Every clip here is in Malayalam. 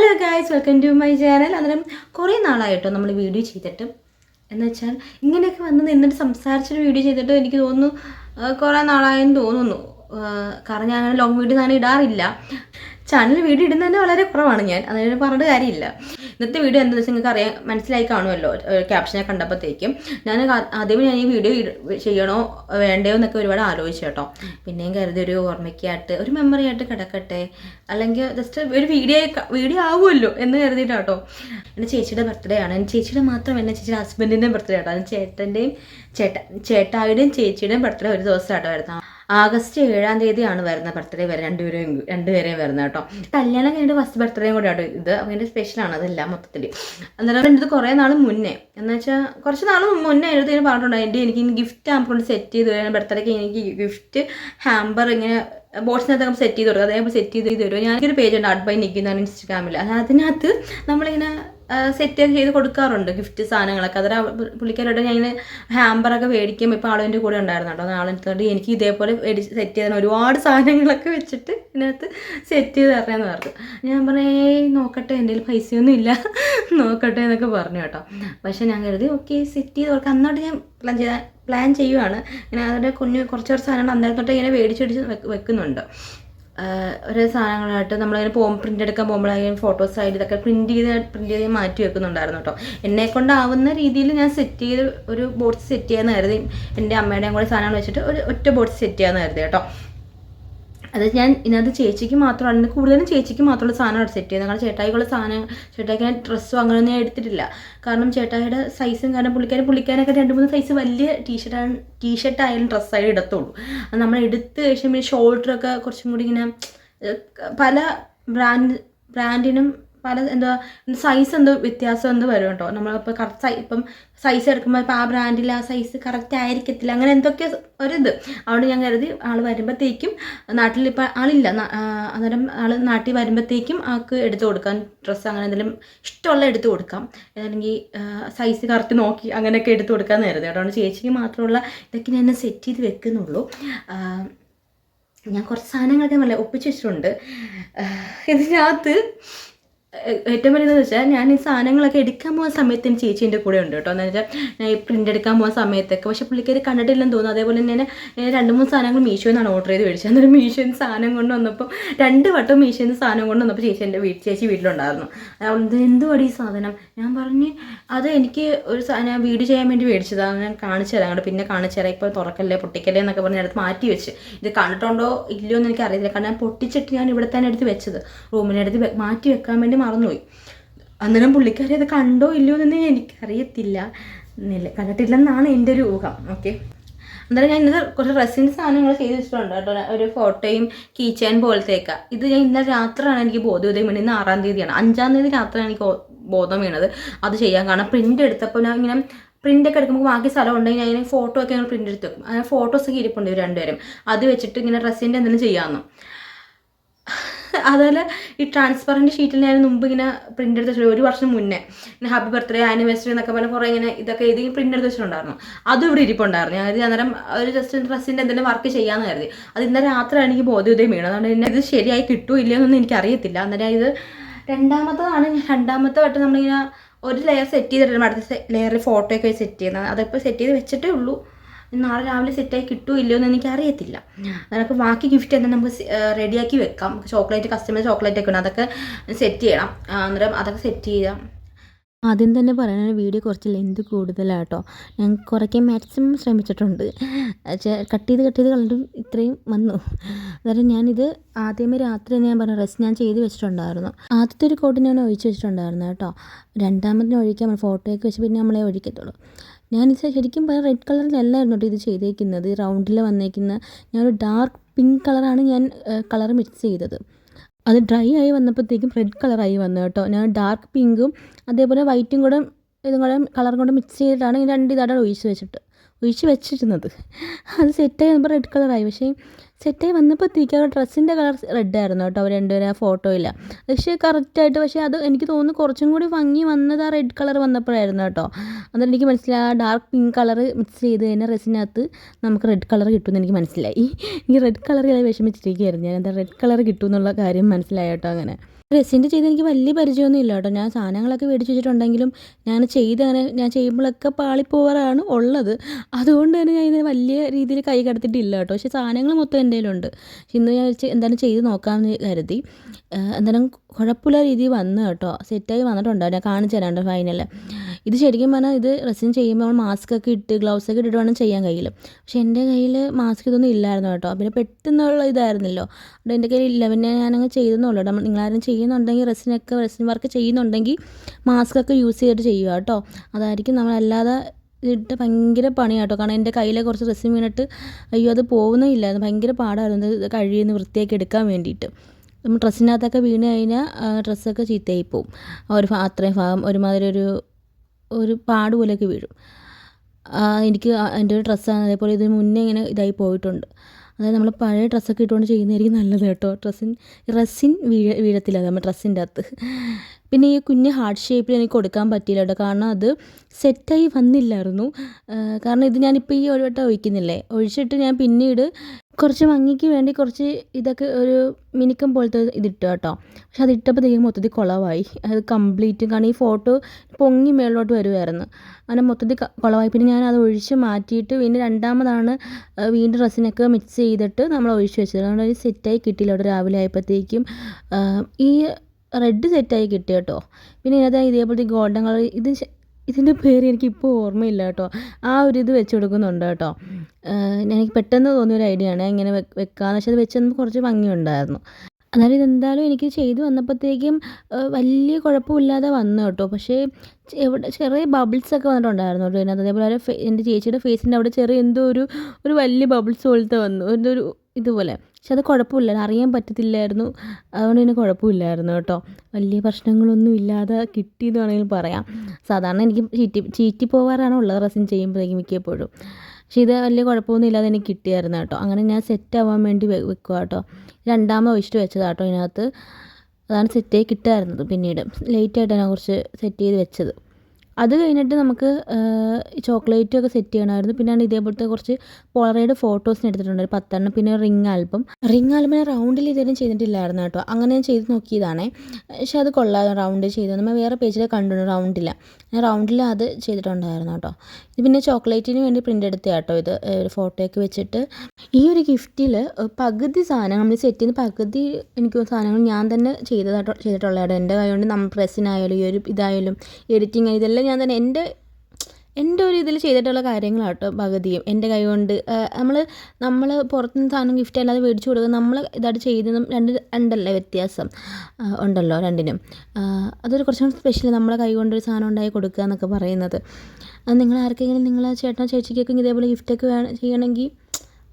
Hello guys welcome to my channel അന്നേരം കുറേ നാളായിട്ടോ നമ്മൾ വീഡിയോ ചെയ്തിട്ട്. എന്ന് വെച്ചാൽ ഇങ്ങനെയൊക്കെ വന്ന് നിന്നിട്ട് സംസാരിച്ചൊരു വീഡിയോ ചെയ്തിട്ട് എനിക്ക് തോന്നുന്നു കുറേ നാളായെന്ന് തോന്നുന്നു. കാരണം ഞാൻ അങ്ങനെ ലോങ് വീഡിയോ ഞാൻ ഇടാറില്ല. ചാനലിൽ വീഡിയോ ഇടുന്നത് തന്നെ വളരെ കുറവാണ് ഞാൻ. അതിന് പറഞ്ഞിട്ട് കാര്യമില്ല. ഇന്നത്തെ വീഡിയോ എന്താണെന്ന് വെച്ചാൽ നിങ്ങൾക്ക് അറിയാൻ മനസ്സിലായി കാണുമല്ലോ. ക്യാപ്ഷനെ കണ്ടപ്പോഴത്തേക്കും ഞാൻ ആദ്യമേ ഞാൻ ഈ വീഡിയോ ചെയ്യണോ വേണ്ടയോ എന്നൊക്കെ ഒരുപാട് ആലോചിച്ചു കേട്ടോ. പിന്നെയും കരുതി ഒരു ഓർമ്മയ്ക്കായിട്ട് ഒരു മെമ്മറി ആയിട്ട് കിടക്കട്ടെ. അല്ലെങ്കിൽ ജസ്റ്റ് ഒരു വീഡിയോ വീഡിയോ ആവുമല്ലോ എന്ന് കരുതിയിട്ടാട്ടോ എന്റെ ചേച്ചിയുടെ ബർത്ത്ഡേ ആണ്. എന്റെ ചേച്ചിയുടെ മാത്രം എന്റെ ചേച്ചിയുടെ ഹസ്ബൻഡിന്റെയും ബർത്ത്ഡേ ആട്ടോ. ചേട്ടന്റെയും ചേട്ട ചേട്ടായുടെയും ചേച്ചിയുടെയും ബർത്ത്ഡേ ഒരു ദിവസമാട്ടോ വരുന്നത്. ആഗസ്റ്റ് ഏഴാം തീയതിയാണ് വരുന്ന ബർത്ത്ഡേ വരെ രണ്ടുപേരെയും രണ്ടുപേരെയും വരുന്നത് കേട്ടോ. കല്യാണം കഴിഞ്ഞിട്ട് ഫസ്റ്റ് ബർത്ത്ഡേയും കൂടെ ആട്ടോ ഇത്. അങ്ങനെ സ്പെഷ്യലാണ് അതെല്ലാം മൊത്തത്തിൽ അന്നേരം ഇത് കുറേ നാൾ മുന്നേ. എന്ന് വെച്ചാൽ കുറച്ച് നാൾ മുന്നേ എഴുതി പറഞ്ഞിട്ടുണ്ട് എന്റെ എനിക്ക് ഗിഫ്റ്റ് ഹാമ്പർ സെറ്റ് ചെയ്ത് തരാൻ ബർത്ത്ഡേക്ക് എനിക്ക് ഗിഫ്റ്റ് ഹാമ്പർ ഇങ്ങനെ ബോക്സിനകത്ത് സെറ്റ് ചെയ്ത് കൊടുക്കുക അതേപോലെ സെറ്റ് ചെയ്ത് തരുമോ ഞാനൊരു പേജ് ഉണ്ട്. അഡ്ബൈ നിൽക്കുന്നതാണ് ഇൻസ്റ്റാഗ്രാമിൽ അതിനകത്ത് നമ്മളിങ്ങനെ സെറ്റ് ചെയ്ത് കൊടുക്കാറുണ്ട് ഗിഫ്റ്റ് സാധനങ്ങളൊക്കെ. അതൊരു പുള്ളിക്കാരോട് ഞാൻ ഹാമ്പറൊക്കെ മേടിക്കുമ്പോൾ ഇപ്പോൾ ആളിന്റെ കൂടെ ഉണ്ടായിരുന്നു കേട്ടോ. ആളെടുത്തോണ്ട് എനിക്ക് ഇതേപോലെ സെറ്റ് ചെയ്ത ഒരുപാട് സാധനങ്ങളൊക്കെ വെച്ചിട്ട് ഇതിനകത്ത് സെറ്റ് ചെയ്ത് തരണമെന്ന് പറഞ്ഞു. ഞാൻ പറഞ്ഞേ നോക്കട്ടെ എന്റെ കയ്യിൽ പൈസയൊന്നും ഇല്ല. നോക്കട്ടെ എന്നൊക്കെ പറഞ്ഞു കേട്ടോ. പക്ഷേ ഞാൻ കരുതി ഓക്കെ സെറ്റ് ചെയ്ത് കൊടുക്കാം. അന്നോട്ട് ഞാൻ പ്ലാൻ ചെയ്ത പ്ലാൻ ചെയ്യുവാണ്. ഇങ്ങനെ അതിന്റെ കുഞ്ഞ് കുറച്ച് കുറച്ച് സാധനങ്ങൾ അന്നേരം തൊട്ട് ഇങ്ങനെ മേടിച്ച് മേടിച്ച് വെക്കുന്നുണ്ട്. ഓരോ സാധനങ്ങളായിട്ട് നമ്മളിങ്ങനെ പോകും പ്രിന്റ് എടുക്കാൻ പോകുമ്പോഴായാലും ഫോട്ടോസ് ആയിട്ട് ഇതൊക്കെ പ്രിന്റ് ചെയ്ത് പ്രിന്റ് ചെയ്ത് മാറ്റി വെക്കുന്നുണ്ടായിരുന്നു കേട്ടോ. എന്നെ കൊണ്ടാവുന്ന രീതിയിൽ ഞാൻ സെറ്റ് ചെയ്ത് ഒരു ബോർഡ് സെറ്റ് ചെയ്യാമെന്ന് കരുതി. എന്റെ അമ്മയുടെയും കൂടെ സാധനങ്ങൾ വെച്ചിട്ട് ഒരു ഒറ്റ ബോർഡ് സെറ്റ് ചെയ്യാമെന്ന് കരുതി കേട്ടോ. അത് ഞാൻ ഇതിനകത്ത് ചേച്ചിക്ക് മാത്രമാണ്. കൂടുതലും ചേച്ചിക്ക് മാത്രമുള്ള സാധനമാണ് സെറ്റ് ചെയ്യുന്നത്. കാരണം ചേട്ടായിക്കുള്ള സാധനം ചേട്ടായിക്ക് ഞാൻ ഡ്രസ്സും അങ്ങനെയൊന്നും ഞാൻ എടുത്തിട്ടില്ല. കാരണം ചേട്ടായിയുടെ സൈസും കാരണം പുള്ളിക്കാരൻ പുള്ളിക്കാരനൊക്കെ രണ്ട് മൂന്ന് സൈസ് വലിയ ടീഷർട്ടാണ് ടീഷർട്ടായാലും ഡ്രസ്സായാലും എടുത്തോളൂ അത് നമ്മൾ എടുത്ത് കഴിയുമ്പോൾ ഷോൾഡറൊക്കെ കുറച്ചും കൂടി ഇങ്ങനെ പല ബ്രാൻഡ് ബ്രാൻഡിനും പല എന്താ സൈസ് എന്തോ വ്യത്യാസം എന്തോ വരും കേട്ടോ നമ്മളിപ്പോൾ കറക്റ്റ് സൈ ഇപ്പം സൈസ് എടുക്കുമ്പോൾ ഇപ്പോൾ ആ ബ്രാൻഡിൽ ആ സൈസ് കറക്റ്റ് ആയിരിക്കത്തില്ല. അങ്ങനെ എന്തൊക്കെ ഒരിത്. അതുകൊണ്ട് ഞാൻ കരുതി ആൾ വരുമ്പോഴത്തേക്കും നാട്ടിൽ ഇപ്പം ആളില്ല. അന്നേരം ആൾ നാട്ടിൽ വരുമ്പോഴത്തേക്കും ആൾക്ക് എടുത്തു കൊടുക്കാം. ഡ്രസ്സ് അങ്ങനെ എന്തെങ്കിലും ഇഷ്ടമുള്ള എടുത്തു കൊടുക്കാം. അല്ലെങ്കിൽ സൈസ് കറക്റ്റ് നോക്കി അങ്ങനെയൊക്കെ എടുത്തു കൊടുക്കാൻ നേരത്തെ അതുകൊണ്ട് ചേച്ചിക്ക് മാത്രമുള്ള ഇതൊക്കെ ഞാൻ സെറ്റ് ചെയ്ത് വെക്കുന്നുള്ളൂ. ഞാൻ കുറച്ച് സാധനങ്ങളൊക്കെ നല്ല ഒപ്പിച്ച് വെച്ചിട്ടുണ്ട്. ഇതിനകത്ത് ഏറ്റവും വലിയതെന്ന് വെച്ചാൽ ഞാൻ ഈ സാധനങ്ങളൊക്കെ എടുക്കാൻ പോകുന്ന സമയത്ത് എന്റെ കൂടെ ഉണ്ട് കേട്ടോ. എന്ന് വെച്ചാൽ ഞാൻ ഈ പ്രിന്റ് എടുക്കാൻ പോകുന്ന സമയത്തൊക്കെ പക്ഷേ പുള്ളിക്കാരി കണ്ടിട്ടില്ലെന്ന് തോന്നുന്നു. അതേപോലെ തന്നെ ഞാൻ രണ്ട് മൂന്ന് സാധനങ്ങൾ മീഷോയിൽ നിന്നാണ് ഓർഡർ ചെയ്ത് മേടിച്ചത്. അന്നേരം മീഷോയിൽ സാധനം കൊണ്ട് വന്നപ്പോൾ രണ്ട് വട്ടം മീഷോയിൽ നിന്ന് സാധനം കൊണ്ട് വന്നപ്പോൾ ചേച്ചി എന്റെ വീട്ടിൽ ചേച്ചി വീട്ടിലുണ്ടായിരുന്നു. അവൾ എന്തുവാടി ഈ സാധനം? ഞാൻ പറഞ്ഞ് അത് എനിക്ക് ഒരു സാധനം ഞാൻ വീട് ചെയ്യാൻ വേണ്ടി മേടിച്ചതാണ് ഞാൻ കാണിച്ചു തരാം അങ്ങോട്ട് പിന്നെ കാണിച്ചു തരാം ഇപ്പോൾ തുറക്കല്ലേ പൊട്ടിക്കല്ലേ എന്നൊക്കെ പറഞ്ഞ് അടുത്ത് മാറ്റി വെച്ച്. ഇത് കണ്ടിട്ടുണ്ടോ? ഇല്ലയോ എന്ന് എനിക്ക് അറിയില്ല കാരണം ഞാൻ പൊട്ടിച്ചിട്ട് ഞാൻ ഇവിടെ തന്നെ എടുത്ത് വെച്ചത്. റൂമിനടുത്ത് മാറ്റി വെക്കാൻ വേണ്ടി മറന്നുപോയി. അന്നേരം പുള്ളിക്കാരി അത് കണ്ടോ ഇല്ലയോ എന്ന് എനിക്കറിയത്തില്ല. കണ്ടിട്ടില്ലെന്നാണ് എന്റെ ഒരു ഊഹം. ഓക്കെ അന്നേരം ഞാൻ ഇന്നത്തെ കുറച്ച് ഡ്രസ്സിന്റെ സാധനങ്ങൾ ചെയ്ത് വെച്ചിട്ടുണ്ട് കേട്ടോ. ഒരു ഫോട്ടോയും കീ പോലത്തേക്ക ഇത് ഞാൻ ഇന്നലെ രാത്രിയാണ് എനിക്ക് ബോധോദയം വീണത് ഇന്ന് ആറാം തീയതിയാണ്. അഞ്ചാം തീയതി രാത്രിയാണ് എനിക്ക് ബോധം വീണത്. അത് ചെയ്യാൻ കാരണം പ്രിന്റ് എടുത്തപ്പോൾ ഞാൻ ഇങ്ങനെ പ്രിന്റ് ഒക്കെ എടുക്കുമ്പോൾ ബാക്കി സ്ഥലം ഉണ്ടെങ്കിൽ ഞാൻ ഫോട്ടോ ഒക്കെ ഞങ്ങൾ പ്രിന്റ് എടുത്ത്. വെക്കും അങ്ങനെ ഫോട്ടോസ് ഒക്കെ ഇരിപ്പുണ്ട് രണ്ടുപേരും. അത് വെച്ചിട്ട് ഇങ്ങനെ ഡ്രസ്സിന്റെ എന്തെങ്കിലും ചെയ്യാമെന്ന്. അതുപോലെ ഈ ട്രാൻസ്പെറന്റ് ഷീറ്റിൽ ഞാൻ മുമ്പ് ഇങ്ങനെ പ്രിന്റ് എടുത്ത് വെച്ചിട്ടുണ്ട് ഒരു വർഷം മുന്നേ. ഇങ്ങനെ ഹാപ്പി ബർത്ത്ഡേ ആനിവേഴ്സറി എന്നൊക്കെ പറഞ്ഞ് കുറേ ഇങ്ങനെ ഇതൊക്കെ എഴുതി പ്രിന്റ് എടുത്ത് വെച്ചിട്ടുണ്ടായിരുന്നു. അതും ഇവിടെ ഇരിപ്പുണ്ടായിരുന്നു. ഞാൻ അന്നേരം ഒരു ജസ്റ്റ് ഡ്രസ്സിന്റെ എന്തെങ്കിലും വർക്ക് ചെയ്യാമെന്ന് കരുതി. അത് ഇന്നലെ രാത്രിയാണ് എനിക്ക് ബോധ്യോദയം വീണത് അതുകൊണ്ട് പിന്നെ ഇത് ശരിയായി കിട്ടുമോ ഇല്ലയോ എന്നൊന്നും എനിക്കറിയത്തില്ല. അന്നേരം ഇത് രണ്ടാമത്തതാണ്. രണ്ടാമത്തെ വട്ടം നമ്മളിങ്ങനെ ഒരു ലെയർ സെറ്റ് ചെയ്തിട്ടുണ്ട് അടുത്ത ലെയറിൽ ഫോട്ടോയൊക്കെ സെറ്റ് ചെയ്യുന്നത്. അതിപ്പോൾ സെറ്റ് ചെയ്ത് വെച്ചിട്ടേ ഉള്ളൂ. നാളെ രാവിലെ സെറ്റായി കിട്ടുമോ ഇല്ലയോ എന്ന് എനിക്ക് അറിയത്തില്ല അതിനൊക്കെ ബാക്കി ഗിഫ്റ്റ് എന്താ നമുക്ക് റെഡിയാക്കി വെക്കാം. ചോക്ലേറ്റ് കസ്റ്റമർ ചോക്ലേറ്റ് ഒക്കെ ഉണ്ട്. അതൊക്കെ സെറ്റ് ചെയ്യണം. അന്നേരം അതൊക്കെ സെറ്റ് ചെയ്യാം. ആദ്യം തന്നെ പറയാൻ വീഡിയോ കുറച്ച് ലെന്ത് കൂടുതലാട്ടോ. ഞാൻ കുറയ്ക്കാൻ മാക്സിമം ശ്രമിച്ചിട്ടുണ്ട്. കട്ട് ചെയ്ത് കട്ട് ചെയ്ത് കളഞ്ഞിട്ടും ഇത്രയും വന്നു. അതായത് ഞാനിത് ആദ്യമേ രാത്രി തന്നെ ഞാൻ പറഞ്ഞു റെസ്റ്റ് ഞാൻ ചെയ്ത് വെച്ചിട്ടുണ്ടായിരുന്നു. ആദ്യത്തെ ഒരു കോട്ട് ഞാൻ ഒഴിച്ച് വെച്ചിട്ടുണ്ടായിരുന്നു കേട്ടോ. രണ്ടാമതിന് ഒഴിക്കാൻ ഫോട്ടോയൊക്കെ വെച്ച് പിന്നെ നമ്മളെ ഒഴിക്കത്തുള്ളൂ. ഞാനിത് ശരിക്കും പറഞ്ഞാൽ റെഡ് കളറിലല്ലായിരുന്നു കേട്ടോ ഇത് ചെയ്തേക്കുന്നത്. റൗണ്ടിൽ വന്നേക്കുന്ന ഞാനൊരു ഡാർക്ക് പിങ്ക് കളറാണ് ഞാൻ കളർ മിക്സ് ചെയ്തത്. അത് ഡ്രൈ ആയി വന്നപ്പോഴത്തേക്കും റെഡ് കളറായി വന്നു കേട്ടോ. ഞാൻ ഡാർക്ക് പിങ്കും അതേപോലെ വൈറ്റും കൂടെ ഇതും കൂടെ കളറും കൂടെ മിക്സ് ചെയ്തിട്ടാണ് ഈ രണ്ട് ഇതാണ് ഒഴിച്ച് വെച്ചിട്ട്. ഒഴിച്ച് വെച്ചിരുന്നത്. അത് സെറ്റായി വന്നപ്പോൾ റെഡ് കളറായി പക്ഷേ സെറ്റായി വന്നപ്പോൾ തിരിക്കുക അവരുടെ ഡ്രസ്സിന്റെ കളർ റെഡ് ആയിരുന്നു കേട്ടോ. അവർ രണ്ടുപേരും ആ ഫോട്ടോയില്ല പക്ഷേ കറക്റ്റായിട്ട് പക്ഷേ അത് എനിക്ക് തോന്നുന്നു കുറച്ചും കൂടി ഭംഗി വന്നത് ആ റെഡ് കളർ വന്നപ്പോഴായിരുന്നു കേട്ടോ. അന്നേരം എനിക്ക് മനസ്സിലായി? ആ ഡാർക്ക് പിങ്ക് കളർ മിക്സ് ചെയ്ത് കഴിഞ്ഞാൽ ഡ്രസ്സിനകത്ത് നമുക്ക് റെഡ് കളർ കിട്ടുമെന്ന് എനിക്ക് മനസ്സിലായി. എനിക്ക് റെഡ് കളറിൽ വിഷമിച്ചിരിക്കുകയായിരുന്നു. ഞാൻ എന്താ റെഡ് കളർ കിട്ടും എന്നുള്ള കാര്യം മനസ്സിലായി കേട്ടോ അങ്ങനെ. റെസിന്റെ ചെയ്ത് എനിക്ക് വലിയ പരിചയമൊന്നും ഇല്ല കേട്ടോ. ഞാൻ സാധനങ്ങളൊക്കെ മേടിച്ച് വെച്ചിട്ടുണ്ടെങ്കിലും ഞാൻ ചെയ്ത് അങ്ങനെ ഞാൻ ചെയ്യുമ്പോഴൊക്കെ പാളിപ്പോവാറാണ് ഉള്ളത്. അതുകൊണ്ട് തന്നെ ഞാൻ ഇതിന് വലിയ രീതിയിൽ കൈ കടത്തിയിട്ടില്ല കേട്ടോ. പക്ഷേ സാധനങ്ങൾ മൊത്തം എന്റെ പക്ഷെ ഇന്ന് ഞാൻ എന്തായാലും ചെയ്ത് നോക്കാമെന്ന് കരുതി. എന്തായാലും കുഴപ്പമില്ല രീതിയിൽ വന്നു കേട്ടോ. സെറ്റായി വന്നിട്ടുണ്ട് ഞാൻ കാണിച്ചു തരാണ്ട് ഫൈനൽ ഇത് ശരിക്കും പറഞ്ഞാൽ ഇത് റെസിൻ ചെയ്യുമ്പോൾ നമ്മൾ മാസ്ക് ഒക്കെ ഇട്ട് ഗ്ലൗസ് ഒക്കെ ഇട്ടിട്ട് വേണം ചെയ്യാൻ കയ്യിൽ പക്ഷേ എന്റെ കയ്യിൽ മാസ്ക് ഇതൊന്നും ഇല്ലായിരുന്നു കേട്ടോ. പിന്നെ പെട്ടെന്നുള്ള ഇതായിരുന്നല്ലോ. അതുകൊണ്ട് എന്റെ കയ്യിൽ ഇല്ല. പിന്നെ ഞാനങ്ങ് ചെയ്തെന്നുള്ളൂ നമ്മൾ നിങ്ങളാരും ചെയ്യുന്നുണ്ടെങ്കിൽ റെസിനൊക്കെ റെസിൻ വർക്ക് ചെയ്യുന്നുണ്ടെങ്കിൽ മാസ്ക് ഒക്കെ യൂസ് ചെയ്തിട്ട് ചെയ്യുക കേട്ടോ. അതായിരിക്കും നമ്മളല്ലാതെ ഇട്ട് ഭയങ്കര പണിയാണ് കേട്ടോ. കാരണം എന്റെ കയ്യിലെ കുറച്ച് റെസിൻ വീണിട്ട് അയ്യോ അത് പോകുന്നില്ലായിരുന്നു ഭയങ്കര പാടായിരുന്നു. ഇത് കഴിയുന്ന വൃത്തിയാക്കി എടുക്കാൻ വേണ്ടിയിട്ട്. നമ്മൾ ഡ്രസ്സിനകത്തൊക്കെ വീണ് കഴിഞ്ഞാൽ ഡ്രസ്സൊക്കെ ചീത്തയായി പോവും. ഒരു അത്രയും ഭാഗം ഒരുമാതിരി ഒരു ഒരു പാട് പോലെയൊക്കെ വീഴും. എനിക്ക് എന്റെ ഡ്രസ്സാണ് അതേപോലെ ഇതിന് മുന്നേ ഇങ്ങനെ ഇതായി പോയിട്ടുണ്ട്. അതായത് നമ്മൾ പഴയ ഡ്രസ്സൊക്കെ ഇട്ടുകൊണ്ട് ചെയ്യുന്നതായിരിക്കും നല്ലത് കേട്ടോ. ഡ്രസ്സിൻ ഡ്രസ്സിൻ വീഴ വീഴത്തില്ല നമ്മൾ ഡ്രസ്സിന്റെ അകത്ത്. പിന്നെ ഈ കുഞ്ഞ് ഹാർട്ട് ഷേപ്പിൽ എനിക്ക് കൊടുക്കാൻ പറ്റിയില്ല കേട്ടോ. കാരണം അത് സെറ്റായി വന്നില്ലായിരുന്നു. കാരണം ഇത് ഞാനിപ്പോൾ ഈ ഒരു വട്ടം ഒഴിക്കുന്നില്ലേ? ഒഴിച്ചിട്ട് ഞാൻ പിന്നീട് കുറച്ച് ഭംഗിക്ക് വേണ്ടി കുറച്ച് ഇതൊക്കെ ഒരു മിനുക്കം പോലത്തെ ഇതിട്ടു കേട്ടോ. പക്ഷെ അത് ഇട്ടപ്പോഴത്തേക്കും മൊത്തത്തിൽ കുളമായി അത് കംപ്ലീറ്റ് കാരണം ഈ ഫോട്ടോ പൊങ്ങി മേളിലോട്ട് വരുമായിരുന്നു അങ്ങനെ മൊത്തത്തിൽ കുളമായി പിന്നെ ഞാൻ അത് ഒഴിച്ച് മാറ്റിയിട്ട് പിന്നെ രണ്ടാമതാണ് വീണ്ടും ഡ്രസ്സിനൊക്കെ മിക്സ് ചെയ്തിട്ട് നമ്മൾ ഒഴിച്ച് വെച്ചത്. അതുകൊണ്ട് ഒരു സെറ്റായി കിട്ടിയില്ല. അവിടെ രാവിലെ ആയപ്പോഴത്തേക്കും ഈ റെഡ് സെറ്റായി കിട്ടി കേട്ടോ. പിന്നെ ഇതിനകത്ത് ഇതേപോലത്തെ ഗോൾഡൻ കളർ ഇത് ഇതിന്റെ പേര് എനിക്കിപ്പോൾ ഓർമ്മയില്ല കേട്ടോ. ആ ഒരു ഇത് വെച്ച് കൊടുക്കുന്നുണ്ട് കേട്ടോ. എനിക്ക് പെട്ടെന്ന് തോന്നിയ ഒരു ഐഡിയ ആണ്. ഇങ്ങനെ വെക്കാന്ന് വെച്ചാൽ അത് വെച്ച് തന്നെ കുറച്ച് ഭംഗിയുണ്ടായിരുന്നു. എന്നാലും ഇതെന്തായാലും എനിക്ക് ചെയ്തു വന്നപ്പോഴത്തേക്കും വലിയ കുഴപ്പമില്ലാതെ വന്നു കേട്ടോ. പക്ഷേ എവിടെ ചെറിയ ബബിൾസ് ഒക്കെ വന്നിട്ടുണ്ടായിരുന്നു കേട്ടോ ഇതിനകത്ത്. അതേപോലെ എന്റെ ചേച്ചിയുടെ ഫേസിന്റെ അവിടെ ചെറിയ എന്തോ ഒരു ഒരു വലിയ ബബിൾസ് പോലത്തെ വന്നു. എന്തോ ഒരു ഇതുപോലെ പക്ഷെ അത് കുഴപ്പമില്ല. അറിയാൻ പറ്റത്തില്ലായിരുന്നു. അതുകൊണ്ട് തന്നെ കുഴപ്പമില്ലായിരുന്നു കേട്ടോ. വലിയ പ്രശ്നങ്ങളൊന്നും ഇല്ലാതെ കിട്ടിയെന്ന് വേണമെങ്കിൽ പറയാം. സാധാരണ എനിക്ക് ചീറ്റി ചീറ്റി പോവാറാണ് ഉള്ളത് റെസിൻ ചെയ്യുമ്പോഴേക്കും മിക്കപ്പോഴും. പക്ഷേ ഇത് വലിയ കുഴപ്പമൊന്നും ഇല്ലാതെ എനിക്ക് കിട്ടിയായിരുന്നു കേട്ടോ. അങ്ങനെ ഞാൻ സെറ്റ് ആവാൻ വേണ്ടി വെക്കുക കേട്ടോ. രണ്ടാമത് ഒഴിച്ചിട്ട് വെച്ചതാണ് കേട്ടോ ഇതിനകത്ത് അതാണ് സെറ്റായി കിട്ടായിരുന്നത് പിന്നീട്. ലേറ്റായിട്ടാണ് കുറച്ച് സെറ്റ് ചെയ്ത് വെച്ചത്. അത് കഴിഞ്ഞിട്ട് നമുക്ക് ചോക്ലേറ്റും ഒക്കെ സെറ്റ് ചെയ്യണമായിരുന്നു. പിന്നെയാണ് ഇതേപോലത്തെ കുറച്ച് പോളറൈഡ് ഫോട്ടോസിന് എടുത്തിട്ടുണ്ട്. ഒരു പത്തെണ്ണം പിന്നെ റിംഗ് ആൽബം റിംഗ് ആൽബം ഞാൻ റൗണ്ടിൽ ഇതുവരെയും ചെയ്തിട്ടില്ലായിരുന്നു കേട്ടോ. അങ്ങനെ ഞാൻ ചെയ്ത് നോക്കിയതാണേ. പക്ഷെ അത് കൊള്ളാതെ റൗണ്ട് ചെയ്ത്. നമ്മൾ വേറെ പേജിൽ കണ്ടു റൗണ്ടില്ല ഞാൻ റൗണ്ടിൽ അത് ചെയ്തിട്ടുണ്ടായിരുന്നു കേട്ടോ. ഇത് പിന്നെ ചോക്ലേറ്റിന് വേണ്ടി പ്രിന്റ് എടുത്ത കേട്ടോ ഇത് ഒരു ഫോട്ടോയൊക്കെ വെച്ചിട്ട്. ഈ ഒരു ഗിഫ്റ്റിൽ പകുതി സാധനങ്ങൾ നമ്മൾ സെറ്റ് ചെയ്യുന്ന പകുതി എനിക്ക് സാധനങ്ങൾ ഞാൻ തന്നെ ചെയ്തതായിട്ട് ചെയ്തിട്ടുള്ളതാണ് എന്റെ കൈ കൊണ്ട് നമ്മൾ പ്രസ്സിനായാലും ഈ ഒരു ഇതായാലും എഡിറ്റിംഗ് ഇതെല്ലാം ഞാൻ തന്നെ എന്റെ എന്റെ ഒരു ഇതിൽ ചെയ്തിട്ടുള്ള കാര്യങ്ങളാണ് കേട്ടോ പകുതിയും എന്റെ കൈ കൊണ്ട് നമ്മൾ നമ്മൾ പുറത്തുനിന്ന് സാധനം ഗിഫ്റ്റ് അല്ലാതെ മേടിച്ചു കൊടുക്കുക നമ്മൾ ഇതായിട്ട് ചെയ്തതും രണ്ട് രണ്ടല്ലേ വ്യത്യാസം? ഉണ്ടല്ലോ രണ്ടിനും. അതൊരു കുറച്ചും സ്പെഷ്യൽ നമ്മളെ കൈ കൊണ്ടൊരു സാധനം ഉണ്ടായി കൊടുക്കുക എന്നൊക്കെ പറയുന്നത്. അത് നിങ്ങൾ ആർക്കെങ്കിലും നിങ്ങൾ ചേട്ടനോ ചേച്ചിക്കൊക്കെ ഇതേപോലെ ഗിഫ്റ്റൊക്കെ വേണം ചെയ്യണമെങ്കിൽ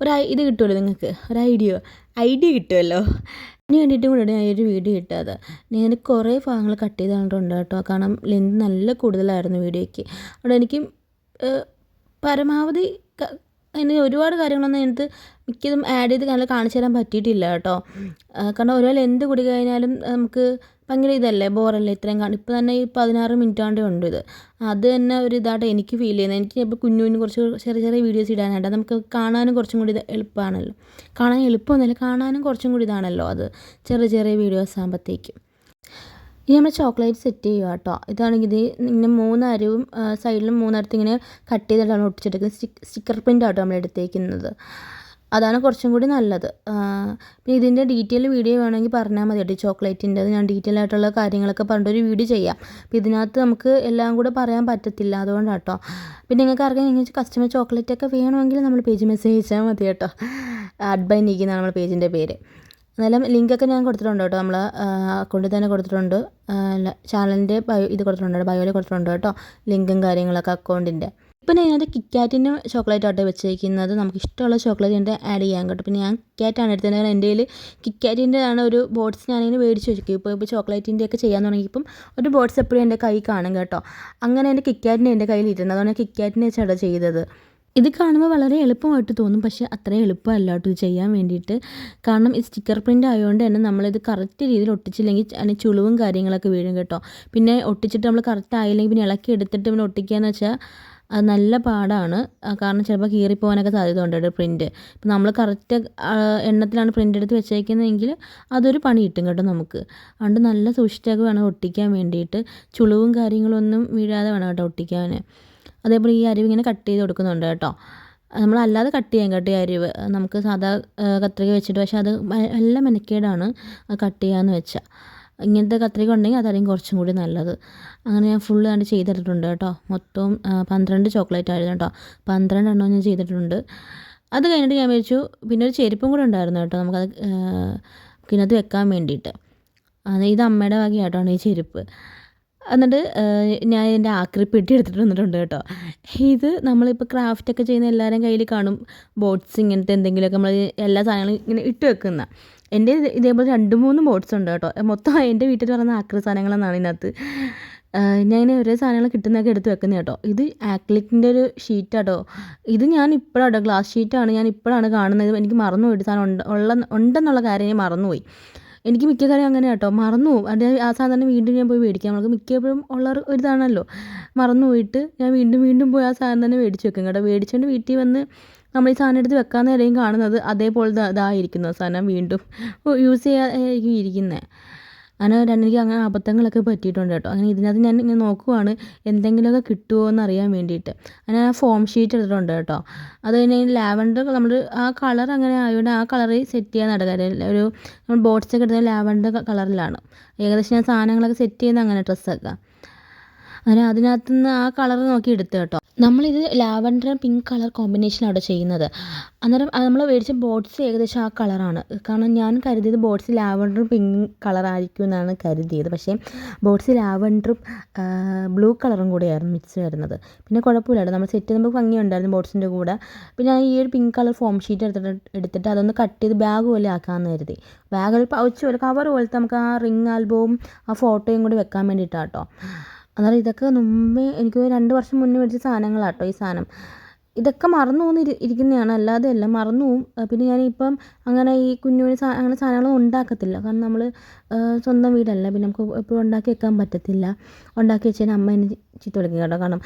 ഒരു ഇത് കിട്ടുമല്ലോ നിങ്ങൾക്ക്. ഒരു ഐഡിയ. ഐഡിയ കിട്ടുമല്ലോ അതിന് വേണ്ടിയിട്ടും കൂടെ ഞാൻ ഒരു വീഡിയോ ഇട്ടത്. ഞാൻ കുറേ ഭാഗങ്ങൾ കട്ട് ചെയ്ത് കണ്ടിട്ടുണ്ട് കേട്ടോ. കാരണം ലെങ്ത് നല്ല കൂടുതലായിരുന്നു വീഡിയോയ്ക്ക്. അവിടെ എനിക്ക് പരമാവധി അതിന് ഒരുപാട് കാര്യങ്ങളൊന്നും എനിക്ക് മിക്കതും ആഡ് ചെയ്ത് കാണിച്ചു തരാൻ പറ്റിയിട്ടില്ല കേട്ടോ. കാരണം ഓരോ ലെന്ത് കൂടി കഴിഞ്ഞാലും നമുക്ക് ഭയങ്കര ഇതല്ലേ? ബോറല്ലേ ഇത്രയും കാണും ഇപ്പോൾ തന്നെ ഈ പതിനാറ് മിനിറ്റ് ആണ്ടേ ഉണ്ട് ഇത്. അത് തന്നെ ഒരു ഇതായിട്ട് എനിക്ക് ഫീൽ ചെയ്യുന്നത്. എനിക്ക് ഇപ്പോൾ കുഞ്ഞു കുഞ്ഞു കുറച്ച് ചെറിയ ചെറിയ വീഡിയോസ് ഇടാനായിട്ട് നമുക്ക് കാണാനും കുറച്ചും കൂടി എളുപ്പമാണല്ലോ കാണാൻ എളുപ്പമൊന്നുമില്ല കാണാനും കുറച്ചും കൂടി ഇതാണല്ലോ അത്. ചെറിയ ചെറിയ വീഡിയോസ് ആകുമ്പോഴത്തേക്കും ഇനി നമ്മൾ ചോക്ലേറ്റ് സെറ്റ് ചെയ്യുക കേട്ടോ ഇതാണെങ്കിൽ ഇത് ഇങ്ങനെ മൂന്നരവും സൈഡിലും മൂന്നരത്ത് ഇങ്ങനെ കട്ട് ചെയ്തിട്ടാണ് ഒട്ടിച്ചെടുക്കുന്നത്. സ്റ്റിക്കർ പ്രിന്റ് ആട്ടോ നമ്മൾ എടുത്തേക്കുന്നത്. അതാണ് കുറച്ചും കൂടി നല്ലത്. പിന്നെ ഇതിന്റെ ഡീറ്റെയിൽ വീഡിയോ വേണമെങ്കിൽ പറഞ്ഞാൽ മതി കേട്ടോ ചോക്ലേറ്റിന്റെ അത് ഞാൻ ഡീറ്റെയിൽ ആയിട്ടുള്ള കാര്യങ്ങളൊക്കെ പറഞ്ഞിട്ടൊരു വീഡിയോ ചെയ്യാം. അപ്പോൾ ഇതിനകത്ത് നമുക്ക് എല്ലാം കൂടെ പറയാൻ പറ്റത്തില്ല അതുകൊണ്ടാണ് കേട്ടോ പിന്നെ നിങ്ങൾക്ക് ആർക്കെങ്കിലും നിങ്ങൾക്ക് കസ്റ്റമർ ചോക്ലേറ്റ് ഒക്കെ വേണമെങ്കിൽ നമ്മൾ പേജ് മെസ്സേജ് അയച്ചാൽ മതി കേട്ടോ. അഡ് ബൈ നിൽക്കുന്ന നമ്മുടെ പേജിന്റെ പേര്. എന്നാലും ലിങ്കൊക്കെ ഞാൻ കൊടുത്തിട്ടുണ്ട് കേട്ടോ നമ്മൾ അക്കൗണ്ടിൽ തന്നെ കൊടുത്തിട്ടുണ്ട്. ചാനലിന്റെ ബയോ ഇത് കൊടുത്തിട്ടുണ്ട് ബയോയിൽ കൊടുത്തിട്ടുണ്ട് കേട്ടോ. ലിങ്കും കാര്യങ്ങളൊക്കെ അക്കൗണ്ടിന്റെ ഞാൻ ഇതിനകത്ത് കിക്കാറ്റിന്റെ ചോക്ലേറ്റ് ആട്ടെ വെച്ചേക്കുന്നത്. നമുക്ക് ഇഷ്ടമുള്ള ചോക്ലേറ്റ് എന്റെ ആഡ് ചെയ്യാൻ കേട്ടോ. പിന്നെ ഞാൻ കിക്കാറ്റാണ് എടുത്തത്. എന്റെ കയ്യിൽ കിക്കാറ്റിന്റെതാണ് ഒരു ബോട്ട്സ് ഞാനിങ്ങനെ മേടിച്ച് വെച്ചിരിക്കും ഇപ്പോൾ ഇപ്പോൾ ചോക്ലേറ്റിന്റെ ഒക്കെ ചെയ്യാൻ തുടങ്ങിയപ്പം ഒരു ബോട്ട്സ് എപ്പോഴും എന്റെ കൈ കാണും കേട്ടോ. അങ്ങനെ എന്റെ കിക്കാറ്റിന്റെ എന്റെ കയ്യിൽ ഇരുന്നത് അതുകൊണ്ട് കിക്കാറ്റിനെ വെച്ചാണ് ചെയ്തത്. ഇത് കാണുമ്പോൾ വളരെ എളുപ്പമായിട്ട് തോന്നും. പക്ഷേ അത്രയും എളുപ്പമല്ല കേട്ടോ ഇത് ചെയ്യാൻ വേണ്ടിയിട്ട്. കാരണം ഈ സ്റ്റിക്കർ പ്രിന്റ് ആയതുകൊണ്ട് തന്നെ നമ്മളിത് കറക്റ്റ് രീതിയിൽ ഒട്ടിച്ചില്ലെങ്കിൽ അതിന് ചുളിവും കാര്യങ്ങളൊക്കെ വീഴും കേട്ടോ. പിന്നെ ഒട്ടിച്ചിട്ട് നമ്മൾ കറക്റ്റ് ആയില്ലെങ്കിൽ പിന്നെ ഇളക്കി എടുത്തിട്ട് പിന്നെ ഒട്ടിക്കുകയെന്ന് വെച്ചാൽ അത് നല്ല പാടാണ്. കാരണം ചിലപ്പോൾ കീറിപ്പോകാനൊക്കെ സാധ്യത ഉണ്ട് പ്രിന്റ് ഇപ്പം നമ്മൾ കറക്റ്റ് എണ്ണത്തിലാണ് പ്രിന്റ് എടുത്ത് വെച്ചേക്കുന്നതെങ്കിൽ അതൊരു പണി കിട്ടും കേട്ടോ നമുക്ക്. അതുകൊണ്ട് നല്ല സൂക്ഷിച്ചൊക്കെ വേണം ഒട്ടിക്കാൻ വേണ്ടിയിട്ട്. ചുളിവും കാര്യങ്ങളൊന്നും വീഴാതെ വേണം കേട്ടോ ഒട്ടിക്കാൻ. അതേപോലെ ഈ അരിവ് ഇങ്ങനെ കട്ട് ചെയ്ത് കൊടുക്കുന്നുണ്ട് കേട്ടോ. നമ്മൾ അല്ലാതെ കട്ട് ചെയ്യാൻ കേട്ടോ ഈ അരിവ്. നമുക്ക് സാധാ കത്രിക വെച്ചിട്ട്. പക്ഷേ അത് എല്ലാം മെനക്കേടാണ് കട്ട് ചെയ്യാമെന്ന് വെച്ചാൽ ഇങ്ങനത്തെ കത്രിക ഉണ്ടെങ്കിൽ അതായിരിക്കും കുറച്ചും കൂടി നല്ലത്. അങ്ങനെ ഞാൻ ഫുള്ള് കണ്ട് ചെയ്തിട്ടുണ്ട് കേട്ടോ. മൊത്തം പന്ത്രണ്ട് ചോക്ലേറ്റ് ആയിരുന്നു കേട്ടോ. പന്ത്രണ്ട് എണ്ണം ഞാൻ ചെയ്തിട്ടുണ്ട്. അത് കഴിഞ്ഞിട്ട് ഞാൻ വിചാരിച്ചു പിന്നെ ഒരു ചെരുപ്പും കൂടെ ഉണ്ടായിരുന്നു കേട്ടോ നമുക്കത് ഇതിനകത്ത് വെക്കാൻ വേണ്ടിയിട്ട്. അത് ഇത് അമ്മയുടെ വകയായിട്ടാണ് ഈ ചെരുപ്പ്. എന്നിട്ട് ഞാൻ എന്റെ ആക്രിപ്പെട്ടി എടുത്തിട്ട് വന്നിട്ടുണ്ട് കേട്ടോ. ഇത് നമ്മളിപ്പോൾ ക്രാഫ്റ്റൊക്കെ ചെയ്യുന്ന എല്ലാവരും കയ്യിൽ കാണും. ബോട്ട്സ് ഇങ്ങനത്തെ എന്തെങ്കിലുമൊക്കെ നമ്മൾ എല്ലാ സാധനങ്ങളും ഇങ്ങനെ ഇട്ട് വെക്കുന്ന. എന്റെ ഇത് ഇതേപോലെ രണ്ട് മൂന്ന് ബോട്ട്സ് ഉണ്ട് കേട്ടോ. മൊത്തം എന്റെ വീട്ടിൽ പറയുന്ന ആക്രി സാധനങ്ങളെന്നാണ് ഇതിനകത്ത്. ഞാൻ ഓരോ സാധനങ്ങൾ കിട്ടുന്നതൊക്കെ എടുത്ത് വെക്കുന്നത് കേട്ടോ. ഇത് ആക്ലിക്കിന്റെ ഒരു ഷീറ്റാട്ടോ ഇത് ഞാൻ ഇപ്പോഴാണ് കേട്ടോ ഗ്ലാസ് ഷീറ്റാണ് ഞാൻ ഇപ്പോഴാണ് കാണുന്നത്. എനിക്ക് മറന്നുപോയിട്ട് സാധനം ഉണ്ട് ഉള്ള ഉണ്ടെന്നുള്ള കാര്യം ഞാൻ മറന്നുപോയി. എനിക്ക് മിക്ക കാര്യം അങ്ങനെ കേട്ടോ. മറന്നു പോകും ആ സാധനം വീണ്ടും ഞാൻ പോയി മേടിക്കാം. നമുക്ക് മിക്കപ്പോഴും ഉള്ള ഒരു ഇതാണല്ലോ. മറന്നു പോയിട്ട് ഞാൻ വീണ്ടും വീണ്ടും പോയി ആ സാധനം തന്നെ മേടിച്ച് വെക്കും കേട്ടോ. മേടിച്ചുകൊണ്ട് വീട്ടിൽ വന്ന് നമ്മൾ ഈ സാധനം എടുത്ത് വെക്കാൻ നേരം കാണുന്നത് അതേപോലെ ഇതായിരിക്കുന്നു സാധനം വീണ്ടും യൂസ് ചെയ്യായിരിക്കും ഇരിക്കുന്നത് അങ്ങനെ രണ്ടെനിക്ക് അങ്ങനെ അബദ്ധങ്ങളൊക്കെ പറ്റിയിട്ടുണ്ട് കേട്ടോ. അങ്ങനെ ഇതിനകത്ത് ഞാൻ ഇങ്ങനെ നോക്കുവാണ് എന്തെങ്കിലുമൊക്കെ കിട്ടുമോ എന്ന് അറിയാൻ വേണ്ടിയിട്ട്. അങ്ങനെ ആ ഫോം ഷീറ്റ് എടുത്തിട്ടുണ്ട് കേട്ടോ. അത് കഴിഞ്ഞ് ലാവൻഡർ നമ്മൾ ആ കളർ അങ്ങനെ ആയതുകൊണ്ട് ആ കളറിൽ സെറ്റ് ചെയ്യാൻ നടക്കാറില്ല ഒരു നമ്മൾ ബോട്ട്സൊക്കെ എടുത്തത് ലാവൻഡർ കളറിലാണ് ഏകദേശം ഞാൻ സാധനങ്ങളൊക്കെ സെറ്റ് ചെയ്യുന്ന അങ്ങനെ ഡ്രസ്സൊക്കെ അങ്ങനെ അതിനകത്ത് നിന്ന് ആ കളർ നോക്കി എടുത്തു കേട്ടോ. നമ്മളിത് ലാവൻഡർ പിങ്ക് കളർ കോമ്പിനേഷനാണ് അവിടെ ചെയ്യുന്നത്. അന്നേരം നമ്മൾ മേടിച്ച ബോട്ട്സ് ഏകദേശം ആ കളറാണ്. കാരണം ഞാൻ കരുതിയത് ബോട്ട്സ് ലാവൻഡറും പിങ്ക് കളറായിരിക്കും എന്നാണ് കരുതിയത്. പക്ഷേ ബോട്ട്സ് ലാവൻഡറും ബ്ലൂ കളറും കൂടെയായിരുന്നു മിക്സ് വരുന്നത്. പിന്നെ കുഴപ്പമില്ലായിരുന്നു നമ്മൾ സെറ്റ് ചെയ്യുമ്പോൾ ഭംഗിയുണ്ടായിരുന്നു ബോട്ട്സിന്റെ കൂടെ. പിന്നെ ഈ ഒരു പിങ്ക് കളർ ഫോം ഷീറ്റ് എടുത്തിട്ട് എടുത്തിട്ട് അതൊന്ന് കട്ട് ചെയ്ത് ബാഗ് പോലെ ആക്കാമെന്ന് കരുതി. ബാഗ് ഒരു പൗച്ച് പോലെ കവർ പോലത്തെ നമുക്ക് ആ റിംഗ് ആൽബവും ആ ഫോട്ടോയും കൂടി വെക്കാൻ വേണ്ടിയിട്ടാണ് കേട്ടോ അന്നേരം ഇതൊക്കെ മുമ്പേ എനിക്ക് രണ്ട് വർഷം മുന്നേ മേടിച്ച സാധനങ്ങളാട്ടോ ഈ സാധനം. ഇതൊക്കെ മറന്നു പോകുന്ന ഇരി ഇരിക്കുന്നതാണ്. അല്ലാതെ അല്ല മറന്നു പോവും. പിന്നെ ഞാനിപ്പം അങ്ങനെ ഈ കുഞ്ഞു കുഞ്ഞു സാ അങ്ങനെ സാധനങ്ങളൊന്നും ഉണ്ടാക്കത്തില്ല. കാരണം നമ്മൾ സ്വന്തം വീടല്ല. പിന്നെ നമുക്ക് എപ്പോഴും ഉണ്ടാക്കി വെക്കാൻ പറ്റത്തില്ല. ഉണ്ടാക്കി വെച്ചാൽ അമ്മ എന്നെ ചീത്ത വിളിക്കും കേട്ടോ. കാരണം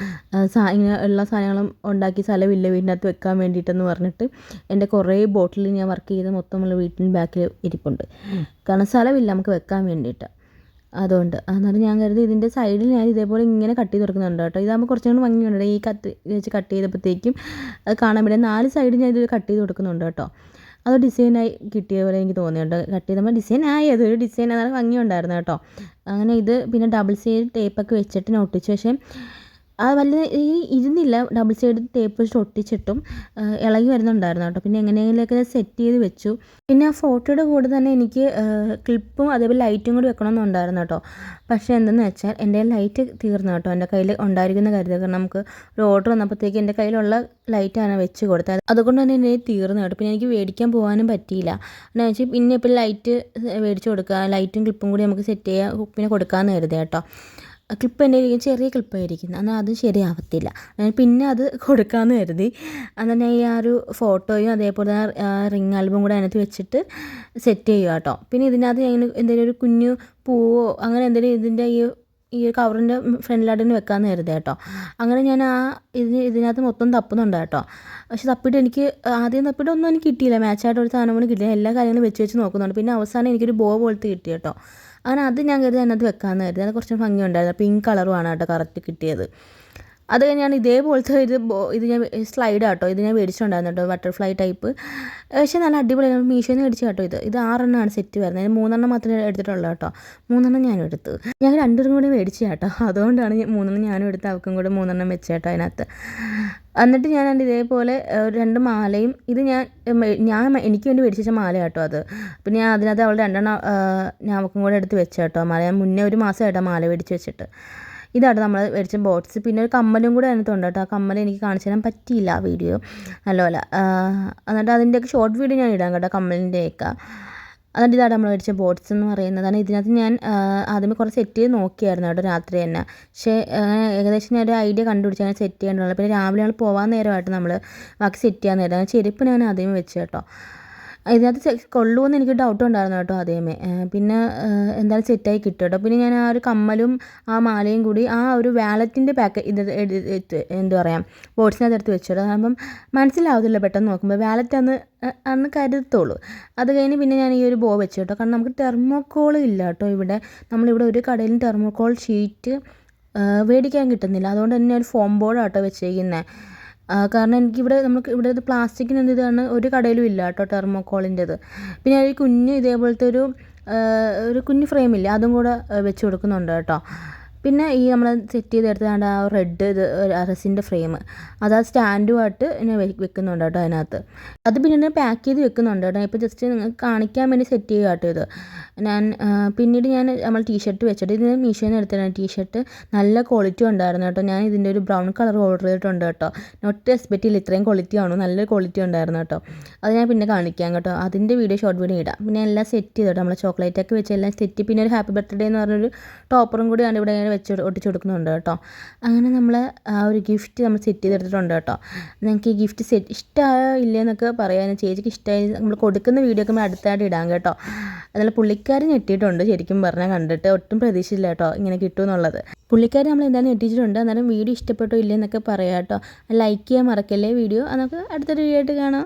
സാ ഇങ്ങനെ ഉള്ള സാധനങ്ങളും ഉണ്ടാക്കി സ്ഥലമില്ല. വീടിനകത്ത് വെക്കാൻ വേണ്ടിയിട്ടെന്ന് പറഞ്ഞിട്ട് എന്റെ കുറേ ബോട്ടിൽ ഞാൻ വർക്ക് ചെയ്ത് മൊത്തം നമ്മൾ വീട്ടിന്റെ ബാക്കിൽ ഇരിപ്പുണ്ട്. കാരണം സ്ഥലമില്ല നമുക്ക് വെക്കാൻ വേണ്ടിയിട്ട്. അതുകൊണ്ട്. അന്നേരം ഞാൻ കരുതി ഇതിന്റെ സൈഡിൽ ഞാൻ ഇതേപോലെ ഇങ്ങനെ കട്ട് ചെയ്ത് കൊടുക്കുന്നുണ്ട് കേട്ടോ. ഇതാകുമ്പോൾ കുറച്ചും കൂടി ഭംഗിയുണ്ട് ഈ കത്ത് വെച്ച് കട്ട് ചെയ്തപ്പോഴത്തേക്കും അത് കാണാൻ പറ്റും നാല് സൈഡിൽ ഞാൻ ഇത് കട്ട് ചെയ്ത് കൊടുക്കുന്നുണ്ട് കേട്ടോ. അത് ഡിസൈനായി കിട്ടിയ പോലെ എനിക്ക് തോന്നിയുണ്ട് കട്ട് ചെയ്തപ്പോൾ ഡിസൈൻ ആയി. അതൊരു ഡിസൈൻ ഭംഗിയുണ്ടായിരുന്നു കേട്ടോ. അങ്ങനെ ഇത് പിന്നെ ഡബിൾ സൈഡ് ടേപ്പൊക്കെ വെച്ചിട്ട് നോട്ടിച്ച് പക്ഷേ അത് വലിയ ഈ ഇരുന്നില്ല. ഡബിൾ സൈഡ് ടേപ്പ് വെച്ചിട്ട് ഒട്ടിച്ചിട്ടും ഇളകി വരുന്നുണ്ടായിരുന്നു കേട്ടോ. പിന്നെ എങ്ങനെയെങ്കിലുമൊക്കെ സെറ്റ് ചെയ്ത് വെച്ചു. പിന്നെ ആ ഫോട്ടോയുടെ കൂടെ തന്നെ എനിക്ക് ക്ലിപ്പും അതേപോലെ ലൈറ്റും കൂടി വെക്കണമെന്നുണ്ടായിരുന്നു കേട്ടോ. പക്ഷേ എന്തെന്ന് വെച്ചാൽ എന്റെ ലൈറ്റ് തീർന്നു കേട്ടോ. എന്റെ കയ്യിൽ ഉണ്ടായിരിക്കുന്ന കരുതുക കാരണം നമുക്ക് ഒരു ഓർഡർ വന്നപ്പോഴത്തേക്ക് എന്റെ കയ്യിലുള്ള ലൈറ്റാണ് വെച്ച് കൊടുത്തത്. അതുകൊണ്ട് തന്നെ എന്റെ തീർന്നു കേട്ടോ. പിന്നെ എനിക്ക് മേടിക്കാൻ പോകാനും പറ്റിയില്ല. എന്ന് വെച്ചാൽ പിന്നെ ഇപ്പോൾ ലൈറ്റ് മേടിച്ച് കൊടുക്കുക ലൈറ്റും ക്ലിപ്പും കൂടി നമുക്ക് സെറ്റ് ചെയ്യാൻ പിന്നെ കൊടുക്കാമെന്ന് കരുതി കേട്ടോ. ക്ലിപ്പ് എന്റെ കയ്യിൽ ചെറിയ ക്ലിപ്പായിരിക്കുന്നത് എന്നാൽ അത് ശരിയാവത്തില്ല. പിന്നെ അത് കൊടുക്കാമെന്ന് കരുതി. അങ്ങനെ ഈ ആ ഒരു ഫോട്ടോയും അതേപോലെ ആ റിംഗ് ആൽബം കൂടെ അതിനകത്ത് വെച്ചിട്ട് സെറ്റ് ചെയ്യുക കേട്ടോ. പിന്നെ ഇതിനകത്ത് ഞാൻ എന്തെങ്കിലും ഒരു കുഞ്ഞു പൂവോ അങ്ങനെ എന്തെങ്കിലും ഇതിന്റെ ഈ ഈ കവറിന്റെ ഫ്രണ്ടിലായിട്ട് തന്നെ വെക്കാമെന്ന് കരുതി കേട്ടോ. അങ്ങനെ ഞാൻ ആ ഇതിന് ഇതിനകത്ത് മൊത്തം തപ്പുന്നുണ്ട് കേട്ടോ. പക്ഷെ തപ്പിയിട്ട് എനിക്ക് ആദ്യം തപ്പിയിട്ട് ഒന്നും എനിക്ക് കിട്ടിയില്ല. മാച്ചായിട്ട് ഒരു സാധനം പോലും കിട്ടിയില്ല എല്ലാ കാര്യങ്ങളും വെച്ച് വെച്ച് നോക്കുന്നുണ്ട്. പിന്നെ അവസാനം എനിക്കൊരു ബോ പോലത്തെ കിട്ടി കേട്ടോ. അങ്ങനെ അത് ഞാൻ കരുതി അതിനകത്ത് വെക്കാമെന്ന് കരുതി. അത് കുറച്ച് ഭംഗി ഉണ്ടായിരുന്നു പിങ്ക് കളറുമാണ് കേട്ടോ കറക്റ്റ് കിട്ടിയത്. അത് ഞാൻ ഇതേപോലത്തെ ഇത് ഇത് ഞാൻ സ്ലൈഡ് ആട്ടോ ഇത് ഞാൻ മേടിച്ചിട്ടുണ്ടായിരുന്നു കേട്ടോ ബട്ടർഫ്ലൈ ടൈപ്പ്. പക്ഷേ നല്ല അടിപൊളിയാണ് മീഷോയിൽ നിന്ന് മേടിച്ച കേട്ടോ ഇത്. ഇത് ആറെണ്ണമാണ് സെറ്റ് വരുന്നത്. മൂന്നെണ്ണം മാത്രമേ എടുത്തിട്ടുള്ളൂ കേട്ടോ. മൂന്നെണ്ണം ഞാനും എടുത്തു. ഞാൻ രണ്ടെണ്ണം കൂടി മേടിച്ചു കേട്ടോ. അതുകൊണ്ടാണ് മൂന്നെണ്ണം ഞാനും എടുത്ത് അവൾക്കും കൂടെ മൂന്നെണ്ണം വെച്ച് കേട്ടോ അതിനകത്ത്. എന്നിട്ട് ഞാൻ എന്റെ ഇതേപോലെ രണ്ട് മാലയും ഇത് ഞാൻ ഞാൻ എനിക്ക് വേണ്ടി മേടിച്ച മാല കേട്ടോ അത്. പിന്നെ ഞാൻ അതിനകത്ത് അവളുടെ രണ്ടെണ്ണം ഞാൻ അവൾക്കും കൂടെ എടുത്ത് വെച്ച കേട്ടോ മാല. ഞാൻ മുന്നേ ഒരു മാസമായിട്ടോ മാല മേടിച്ച് വെച്ചിട്ട്. ഇതാണ് നമ്മൾ മേടിച്ച ബോട്ട്സ് പിന്നെ ഒരു കമ്മലും കൂടെ അതിനകത്തുണ്ട് കേട്ടോ. ആ കമ്മൽ എനിക്ക് കാണിച്ചു തരാൻ പറ്റിയില്ല ആ വീഡിയോ നല്ലപോലെ. എന്നിട്ട് അതിന്റെയൊക്കെ ഷോർട്ട് വീഡിയോ ഞാൻ ഇടാം കേട്ടോ കമ്മലിന്റെയൊക്കെ എന്നിട്ട് ഇതാണ് നമ്മൾ മേടിച്ച ബോട്ട്സ് എന്ന് പറയുന്നത് പറയുന്നതാണ്. ഇതിനകത്ത് ഞാൻ ആദ്യമേ കുറച്ച് സെറ്റ് ചെയ്ത് നോക്കിയായിരുന്നു കേട്ടോ രാത്രി തന്നെ. പക്ഷേ ഏകദേശം ഞാൻ ഒരു ഐഡിയ കണ്ടുപിടിച്ച് അങ്ങനെ സെറ്റ് ചെയ്യേണ്ടതുള്ളൂ പിന്നെ രാവിലെ ഞങ്ങൾ പോകാൻ നേരമായിട്ട് നമ്മൾ ബാക്കി സെറ്റ് ചെയ്യാൻ നേരം. ചെരുപ്പ് ഞാൻ ആദ്യമേ വെച്ച് കേട്ടോ. ഇതിനകത്ത് കൊള്ളുമെന്ന് എനിക്ക് ഡൗട്ട് ഉണ്ടായിരുന്നു കേട്ടോ ഏഹ് പിന്നെ എന്തായാലും സെറ്റായി കിട്ടും കേട്ടോ. പിന്നെ ഞാൻ ആ ഒരു കമ്മലും ആ മാലയും കൂടി ആ ഒരു വാലറ്റിന്റെ പാക്ക് ഇത് എന്താ പറയുക ബോട്ട്സിനകത്ത് എടുത്ത് വെച്ചു കേട്ടോ. അതാകുമ്പം മനസ്സിലാവത്തില്ല പെട്ടെന്ന് നോക്കുമ്പോൾ വാലറ്റ് അന്ന് അന്ന് കരുതത്തുള്ളൂ. അത് കഴിഞ്ഞ് പിന്നെ ഞാൻ ഈ ഒരു ബോ വെച്ചു കേട്ടോ. കാരണം നമുക്ക് തെർമോക്കോൾ ഇല്ല കേട്ടോ ഇവിടെ. നമ്മളിവിടെ ഒരു കടയിലും തെർമോക്കോൾ ഷീറ്റ് മേടിക്കാൻ കിട്ടുന്നില്ല. അതുകൊണ്ട് തന്നെ ഒരു ഫോം ബോർഡാണ് കേട്ടോ വെച്ചേക്കുന്നത് കാരണം എനിക്കിവിടെ നമുക്ക് ഇവിടെ ഇത് പ്ലാസ്റ്റിക്കിന് എന്ത് ഇതാണ്? ഒരു കടയിലും ഇല്ല കേട്ടോ തെർമോക്കോളിന്റെത്. പിന്നെ ഒരു കുഞ്ഞ് ഇതേപോലത്തെ ഒരു ഒരു കുഞ്ഞ് ഫ്രെയിമില്ലേ അതും കൂടെ വെച്ച് കൊടുക്കുന്നുണ്ട് കേട്ടോ. പിന്നെ ഈ നമ്മൾ സെറ്റ് ചെയ്തെടുത്താണ്ട് ആ റെഡ് ഇത് അറസിന്റെ ഫ്രെയിം അത് ആ സ്റ്റാൻഡുമായിട്ട് ഇങ്ങനെ വെക്കുന്നുണ്ട് കേട്ടോ അതിനകത്ത്. അത് പിന്നെ പാക്ക് ചെയ്ത് വെക്കുന്നുണ്ട് കേട്ടോ. ഇപ്പോൾ ജസ്റ്റ് നിങ്ങൾക്ക് കാണിക്കാൻ വേണ്ടി സെറ്റ് ചെയ്യുക കേട്ടോ ഇത്. ഞാൻ പിന്നീട് ഞാൻ നമ്മൾ ടീഷർട്ട് വെച്ചിട്ട് ഇത് മീഷോയിൽ നിന്ന് എടുത്തിട്ടാണ് ടീഷർട്ട് നല്ല ക്വാളിറ്റി ഉണ്ടായിരുന്നു കേട്ടോ. ഞാൻ ഇതിന്റെ ഒരു ബ്രൗൺ കളർ ഓർഡർ ചെയ്തിട്ടുണ്ട് കേട്ടോ. നോട്ട് എക്സ്പെക്റ്റ് ചെയ്യില്ല ഇത്രയും ക്വാളിറ്റി ആണോ. നല്ല ക്വാളിറ്റി ഉണ്ടായിരുന്നു കേട്ടോ. അത് ഞാൻ പിന്നെ കാണിക്കാം കേട്ടോ. അതിന്റെ വീഡിയോ ഷോർട്ട് വീഡിയോ ഇടാം. പിന്നെ എല്ലാം സെറ്റ് ചെയ്തോട്ടോ നമ്മൾ ചോക്ലേറ്റൊക്കെ വെച്ച് എല്ലാം സെറ്റ് പിന്നെ ഒരു ഹാപ്പി ബർത്ത്ഡേ എന്ന് പറഞ്ഞൊരു ടോപ്പറും കൂടിയാണ് ഇവിടെ ഇങ്ങനെ വെച്ച് ഒട്ടിച്ചു കൊടുക്കുന്നുണ്ട് കേട്ടോ. അങ്ങനെ നമ്മൾ ആ ഒരു ഗിഫ്റ്റ് നമ്മൾ സെറ്റ് ചെയ്തെടുത്തിട്ടുണ്ട് കേട്ടോ. നിങ്ങൾക്ക് ഈ ഗിഫ്റ്റ് സെറ്റ് ഇഷ്ടമായോ ഇല്ലയെന്നൊക്കെ പറയാൻ ചേച്ചിക്ക് ഇഷ്ടമായി നമ്മൾ കൊടുക്കുന്ന വീഡിയോ ഒക്കെ അടുത്തായിട്ട് ഇടാം കേട്ടോ. അതുപോലെ പുള്ളിക്കാരൻ ഞെട്ടിയിട്ടുണ്ട് ശരിക്കും പറഞ്ഞാൽ കണ്ടിട്ട്. ഒട്ടും പ്രതീക്ഷയില്ല കേട്ടോ ഇങ്ങനെ കിട്ടുമെന്നുള്ളത് പുള്ളിക്കാരൻ നമ്മൾ എന്തായാലും ഞെട്ടിച്ചിട്ടുണ്ട്. അന്നേരം വീഡിയോ ഇഷ്ടപ്പെട്ടോ ഇല്ലയെന്നൊക്കെ പറയാം കേട്ടോ. ലൈക്ക് ചെയ്യാൻ മറക്കല്ലേ വീഡിയോ? അതൊക്കെ അടുത്തൊരു വീഡിയോ ആയിട്ട് കാണാം.